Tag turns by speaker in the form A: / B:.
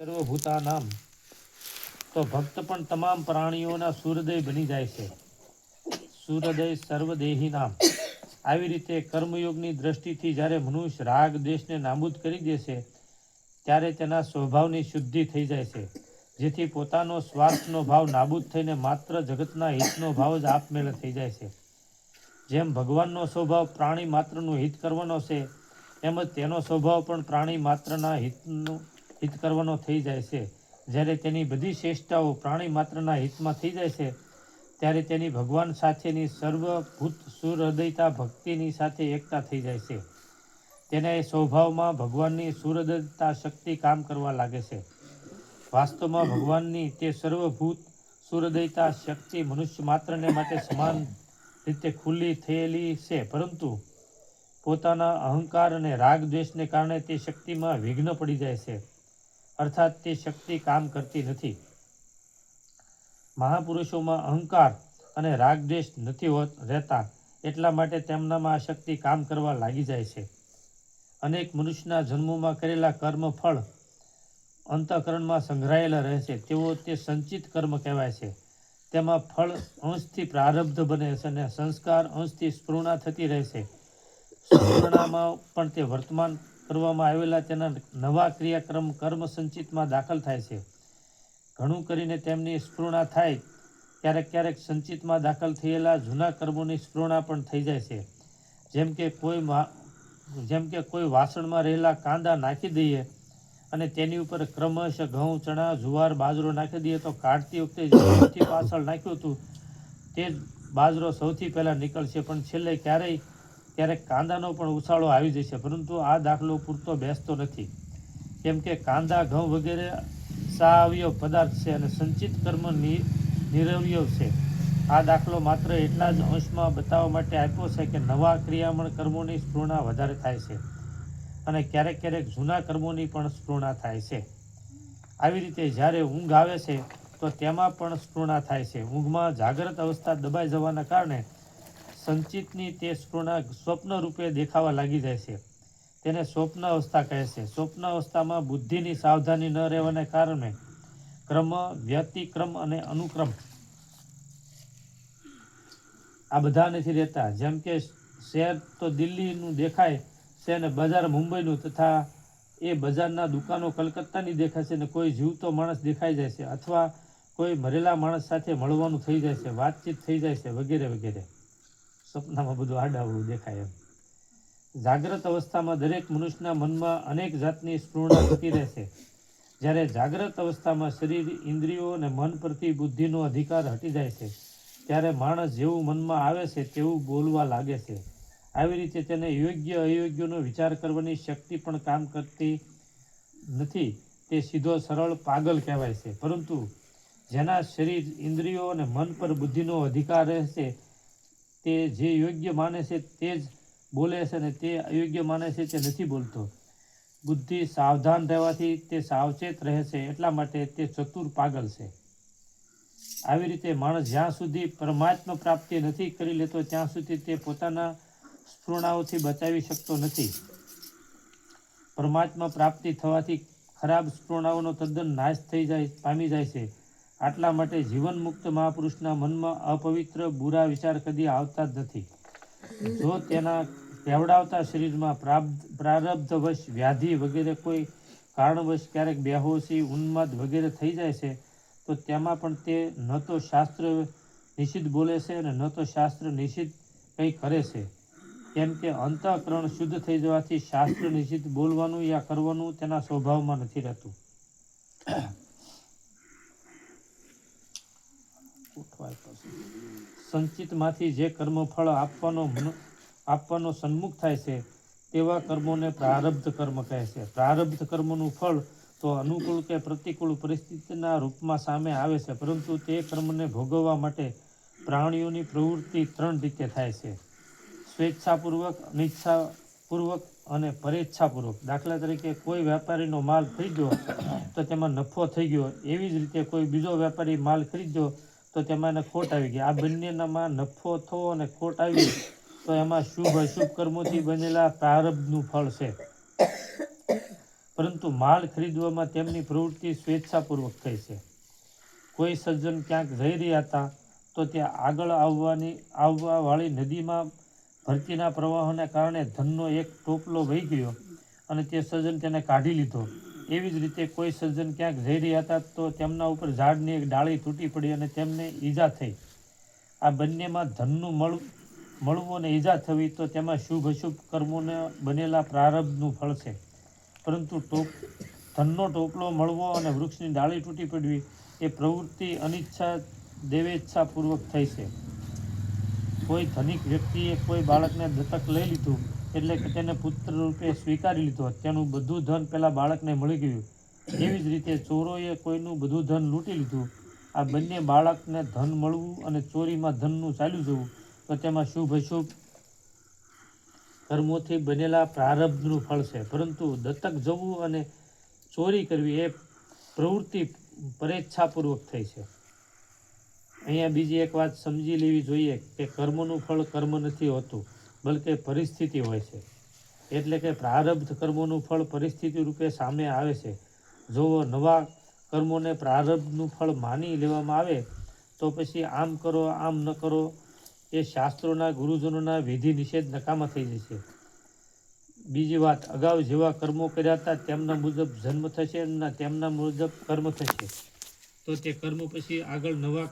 A: સર્વભૂતાનામ. તો ભક્ત પણ તમામ પ્રાણીઓના સૂર્યોદય બની જાય છે. સૂર્યોદય સર્વદેહી નામ આવી રીતે કર્મયોગની દ્રષ્ટિથી જ્યારે મનુષ્ય રાગ, દેશને નાબૂદ કરી દેશે ત્યારે તેના સ્વભાવની શુદ્ધિ થઈ જાય છે. જેથી પોતાનો સ્વાર્થનો ભાવ નાબૂદ થઈને માત્ર જગતના હિતનો ભાવ જ આપમેળે થઈ જાય છે. જેમ ભગવાનનો સ્વભાવ પ્રાણી માત્રનું હિત કરવાનો છે, એમ જ તેનો સ્વભાવ પણ પ્રાણી માત્રના હિતનું હિત કરવાનો થઈ જાય છે. જ્યારે તેની બધી શ્રેષ્ઠતાઓ પ્રાણી માત્રના હિતમાં થઈ જાય છે, ત્યારે તેની ભગવાન સાથેની સર્વભૂત સુહૃદયતા ભક્તિની સાથે એકતા થઈ જાય છે. તેના એ સ્વભાવમાં ભગવાનની સુહૃદયતા શક્તિ કામ કરવા લાગે છે. વાસ્તવમાં ભગવાનની તે સર્વભૂત સુહૃદયતા શક્તિ મનુષ્ય માત્રને માટે સમાન રીતે ખુલ્લી થયેલી છે, પરંતુ પોતાના અહંકાર અને રાગ દ્વેષને કારણે તે શક્તિમાં વિઘ્ન પડી જાય છે. અર્થાત તે શક્તિ કામ કરતી નથી. મહાપુરુષોમાં અહંકાર અને રાગદ્વેષ નથી હોત રહેતા, એટલા માટે તેમનામાં આ શક્તિ કામ કરવા લાગી જાય છે. અનેક મનુષ્યના જન્મોમાં કરેલા કર્મ ફળ અંતઃકરણમાં સંઘરાયેલા રહે છે. તેઓ તે સંચિત કર્મ કહેવાય છે. તેમાં ફળ અંશથી પ્રારબ્ધ બને છે અને સંસ્કાર અંશથી સ્પૃણા થતી રહે છે. સ્પૃણામાં પણ તે વર્તમાન કરવામાં આવેલા તેના નવા ક્રિયાક્રમ કર્મ સંચિતમાં દાખલ થાય છે. ઘણું કરીને તેમની સ્પૃણા થાય, ક્યારેક ક્યારેક સંચિતમાં દાખલ થયેલા જૂના કર્મોની સ્પૃણા પણ થઈ જાય છે. જેમ કે કોઈ જેમ કે કોઈ વાસણમાં રહેલા કાંદા નાખી દઈએ અને તેની ઉપર ક્રમશ ઘઉં, ચણા, જુવાર, બાજરો નાખી દઈએ તો કાઢતી વખતે સૌથી પાછળ નાખ્યું હતું તે બાજરો સૌથી પહેલાં નીકળશે. પણ છેલ્લે ક્યારેય ક્યારેક કાંદાનો પણ ઉછાળો આવી જશે, પરંતુ આ દાખલો પૂરતો બેસતો નથી. કેમ કે કાંદા, ઘઉં વગેરે સાવયવ પદાર્થ છે અને સંચિત કર્મ નિરવયવ છે. આ દાખલો માત્ર એટલા જ અંશમાં બતાવવા માટે આપ્યો છે કે નવા ક્રિયામણ કર્મોની સ્પૃણા વધારે થાય છે અને ક્યારેક ક્યારેક જૂના કર્મોની પણ સ્પૃણા થાય છે. આવી રીતે જ્યારે ઊંઘ આવે છે, તો તેમાં પણ સ્પૃણા થાય છે. ઊંઘમાં જાગ્રત અવસ્થા દબાઈ જવાના કારણે સંચિતની તે સ્પૃણા સ્વપ્ન રૂપે દેખાવા લાગી જાય છે. તેને સ્વપ્ન અવસ્થા કહે છે. સ્વપ્ન અવસ્થામાં બુદ્ધિની સાવધાની ન રહેવાને કારણે ક્રમ વ્યતિક્રમ અને અનુક્રમ આ બધા નથી રહેતા. જેમ કે શહેર તો દિલ્હીનું દેખાય છે અને બજાર મુંબઈનું તથા એ બજારના દુકાનો કલકત્તાની દેખાશે ને કોઈ જીવતો માણસ દેખાઈ જાય છે અથવા કોઈ મરેલા માણસ સાથે મળવાનું થઈ જાય છે, વાતચીત થઈ જાય છે વગેરે વગેરે. સપનામાં બધું આડાવડું દેખાય એમ. જાગ્રત અવસ્થામાં દરેક મનુષ્યના મનમાં અનેક જાતની સ્પૃરણા થતી રહેશે. જ્યારે જાગ્રત અવસ્થામાં શરીર, ઇન્દ્રિયો અને મન પરથી બુદ્ધિનો અધિકાર હટી જાય છે, ત્યારે માણસ જેવું મનમાં આવે છે તેવું બોલવા લાગે છે. આવી રીતે તેને યોગ્ય, અયોગ્યનો વિચાર કરવાની શક્તિ પણ કામ કરતી નથી. તે સીધો, સરળ, પાગલ કહેવાય છે. પરંતુ જેના શરીર, ઇન્દ્રિયો અને મન પર બુદ્ધિનો અધિકાર રહેશે તે જે યોગ્ય માને છે તે જ બોલે છે અને તે અયોગ્ય માને છે તે નથી બોલતો. બુદ્ધિ સાવધાન રહેવાથી તે સાવચેત રહે છે, એટલા માટે તે ચતુર પાગલ છે. આવી રીતે માણસ જ્યાં સુધી પરમાત્મા પ્રાપ્તિ નથી કરી લેતો, ત્યાં સુધી તે પોતાના સ્પૃણાઓથી બચાવી શકતો નથી. પરમાત્મા પ્રાપ્તિ થવાથી ખરાબ સ્પૃણાઓનો તદ્દન નાશ થઈ જાય, પામી જાય છે. આટલા માટે જીવન મુક્ત મહાપુરુષના મનમાં અપવિત્ર બુરા વિચાર કદી આવતા જ નથી. જો તેના કેવડાવતા શરીરમાં પ્રાબ્ધ પ્રારબ્ધવશ વ્યાધિ વગેરે કોઈ કારણવશ ક્યારેક બેહોશી, ઉન્માદ વગેરે થઈ જાય છે, તો તેમાં પણ તે ન તો શાસ્ત્ર નિષિદ્ધ બોલે છે અને ન તો શાસ્ત્ર નિષિદ્ધ કંઈ કરે છે. કેમ કે અંતઃકરણ શુદ્ધ થઈ જવાથી શાસ્ત્ર નિષિદ્ધ બોલવાનું યા કરવાનું તેના સ્વભાવમાં નથી રહેતું. પછી. સંચિતમાંથી જે કર્મફળ આપવાનો આપવાનો સન્મુખ થાય છે, તેવા કર્મોને પ્રારબ્ધ કર્મ કહે છે. પ્રારબ્ધ કર્મનું ફળ તો અનુકૂળ કે પ્રતિકૂળ પરિસ્થિતિના રૂપમાં સામે આવે છે, પરંતુ તે કર્મને ભોગવવા માટે પ્રાણીઓની પ્રવૃત્તિ ત્રણ રીતે થાય છે. સ્વેચ્છાપૂર્વક, અનિચ્છાપૂર્વક અને પરેચ્છાપૂર્વક. દાખલા તરીકે, કોઈ વેપારીનો માલ ખરીદ્યો તો તેમાં નફો થઈ ગયો. એવી જ રીતે કોઈ બીજો વેપારી માલ ખરીદ્યો તો તેમાં એને ખોટ આવી ગઈ. આ બંનેનામાં નફો થવો અને ખોટ આવી તો એમાં શુભ અશુભ કર્મોથી બનેલા પ્રારબ્ધનું ફળ છે. પરંતુ માલ ખરીદવામાં તેમની પ્રવૃત્તિ સ્વેચ્છાપૂર્વક થઈ છે. કોઈ સજ્જન ક્યાંક જઈ રહ્યા હતા તો ત્યાં આગળ આવવાની, આવવાવાળી નદીમાં ભરતીના પ્રવાહોને કારણે ધનનો એક ટોપલો વહી ગયો અને તે સજ્જન તેને કાઢી લીધો. એવી જ રીતે કોઈ સજ્જન ક્યાંક જઈ રહ્યા હતા તો તેમના ઉપર ઝાડની એક ડાળી તૂટી પડી અને તેમને ઈજા થઈ. આ બંનેમાં ધનનું મળ, મળવું અને ઈજા થવી તો તેમાં શુભ અશુભ કર્મોને બનેલા પ્રારબ્ધનું ફળ છે. પરંતુ ટોપ, ધનનો ટોપલો મળવો અને વૃક્ષની ડાળી તૂટી પડવી એ પ્રવૃત્તિ અનિચ્છા, દેવેચ્છાપૂર્વક થઈ છે. કોઈ ધનિક વ્યક્તિએ કોઈ બાળકને દત્તક લઈ લીધું એટલે કે તેને પુત્ર રૂપે સ્વીકારી લીધો. તેનું બધું ધન પેલા બાળકને મળી ગયું. એવી જ રીતે ચોરોએ કોઈનું બધું ધન લૂંટી લીધું. આ બંને બાળકને ધન મળવું અને ચોરીમાં ધનનું ચાલ્યું જવું, તો તેમાં શુભ અશુભ કર્મોથી બનેલા પ્રારબ્ધનું ફળ છે. પરંતુ દત્તક જવું અને ચોરી કરવી એ પ્રવૃત્તિ પરેચ્છાપૂર્વક થઈ છે. અહીંયા બીજી એક વાત સમજી લેવી જોઈએ કે કર્મનું ફળ કર્મ નથી હોતું. બલકે પરિસ્થિતિ હોય છે. એટલે કે પ્રારબ્ધ કર્મોનું ફળ પરિસ્થિતિ રૂપે સામે આવે છે. જો નવા કર્મોને પ્રારબ્ધનું ફળ માની લેવામાં આવે, તો પછી આમ કરો, આમ ન કરો એ શાસ્ત્રોના ગુરુજનોના વિધિ નિષેધ નકામા થઈ જશે. બીજી વાત, અગાઉ જેવા કર્મો કર્યા હતા, તેમના મુજબ જન્મ થશે અને તેમના મુજબ કર્મ થશે. તો તે કર્મ પછી આગળ નવા